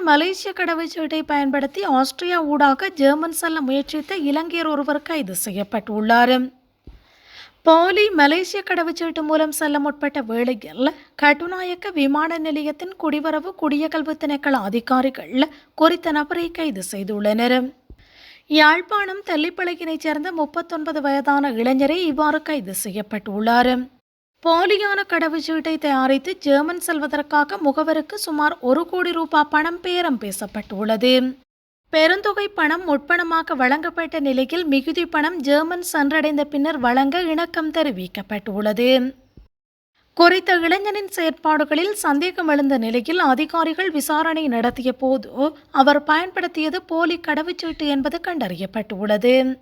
மலேசிய கடவுச்சீட்டை பயன்படுத்தி ஆஸ்திரியா ஊடாக ஜெர்மன் செல்ல முயற்சித்த இலங்கையர் ஒருவர் கைது செய்யப்பட்டுள்ளார். போலி மலேசிய கடவுச்சீட்டு மூலம் செல்ல முற்பட்ட வேளையில் கட்டுநாயக்க விமான நிலையத்தின் குடிவரவு குடியகல்வு திணைக்கள அதிகாரிகள் குறித்த நபரை கைது செய்துள்ளனர். யாழ்ப்பாணம் தெல்லிப்பளையினைச் சேர்ந்த முப்பத்தொன்பது வயதான இளைஞரே இவ்வாறு கைது செய்யப்பட்டுள்ளார். போலியான கடவுச்சீட்டை தயாரித்து ஜெர்மன் செல்வதற்காக முகவருக்கு சுமார் ஒரு கோடி ரூபாய் பணம் பேரம் பேசப்பட்டுள்ளது. பெருந்தொகை பணம் முற்பணமாக வழங்கப்பட்ட நிலையில் மிகுதி பணம் ஜெர்மன் சென்றடைந்த பின்னர் வழங்க இணக்கம் தெரிவிக்கப்பட்டுள்ளது. குறித்த இளைஞனின் செயற்பாடுகளில் சந்தேகம் எழுந்த நிலையில் அதிகாரிகள் விசாரணை நடத்திய போது அவர் பயன்படுத்தியது போலி கடவுச்சீட்டு என்பது கண்டறியப்பட்டுள்ளது.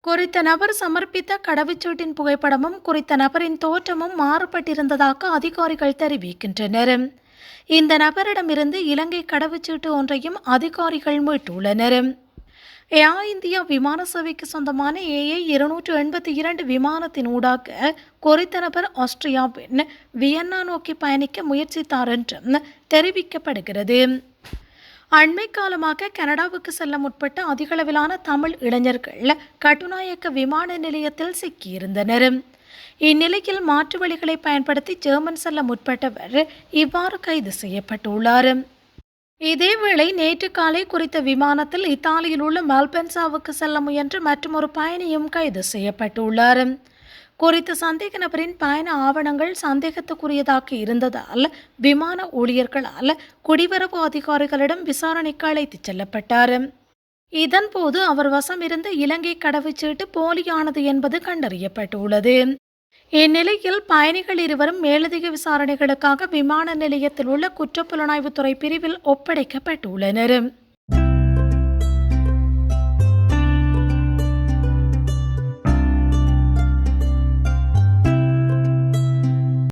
குறித்த நபர் சமர்ப்பித்த கடவுச்சீட்டின் புகைப்படமும் குறித்த நபரின் தோற்றமும் மாறுபட்டிருந்ததாக அதிகாரிகள் தெரிவிக்கின்றனர். இந்த நபரிடமிருந்து இலங்கை கடவுச்சீட்டு ஒன்றையும் அதிகாரிகள் மீட்டுள்ளனர். ஏர் இந்தியா விமான சேவைக்கு சொந்தமான ஏஐ இருநூற்று எண்பத்தி இரண்டு விமானத்தின் ஊடாக குறித்த நபர் ஆஸ்திரியாவின் வியன்னா நோக்கி பயணிக்க முயற்சித்தார் என்றும் தெரிவிக்கப்படுகிறது. அண்மை காலமாக கனடாவுக்கு செல்ல முற்பட்ட அதிகளவிலான தமிழ் இளைஞர்கள் கட்டுநாயக்க விமான நிலையத்தில் சிக்கியிருந்தனர். இந்நிலையில் மாற்று வழிகளை பயன்படுத்தி ஜெர்மன் செல்ல முற்பட்டவர் இவ்வாறு கைது செய்யப்பட்டுள்ளார். இதேவேளை நேற்று காலை குறித்த விமானத்தில் இத்தாலியில் உள்ள மல்பென்சாவுக்கு செல்ல முயன்ற மற்றொரு பயணியும் கைது செய்யப்பட்டுள்ளார். குறித்த சந்தேக நபரின் பயண ஆவணங்கள் சந்தேகத்துக்குரியதாக இருந்ததால் விமான ஊழியர்களால் குடிவரவு அதிகாரிகளிடம் விசாரணைக்கு அழைத்துச் செல்லப்பட்டார். இதன்போது அவர் வசம் இருந்த இலங்கை கடவுச்சீட்டு போலியானது என்பது கண்டறியப்பட்டுள்ளது. இந்நிலையில் பயணிகள் இருவரும் மேலதிக விசாரணைகளுக்காக விமான நிலையத்தில் உள்ள குற்றப்புலனாய்வுத்துறை பிரிவில் ஒப்படைக்கப்பட்டுள்ளனர்.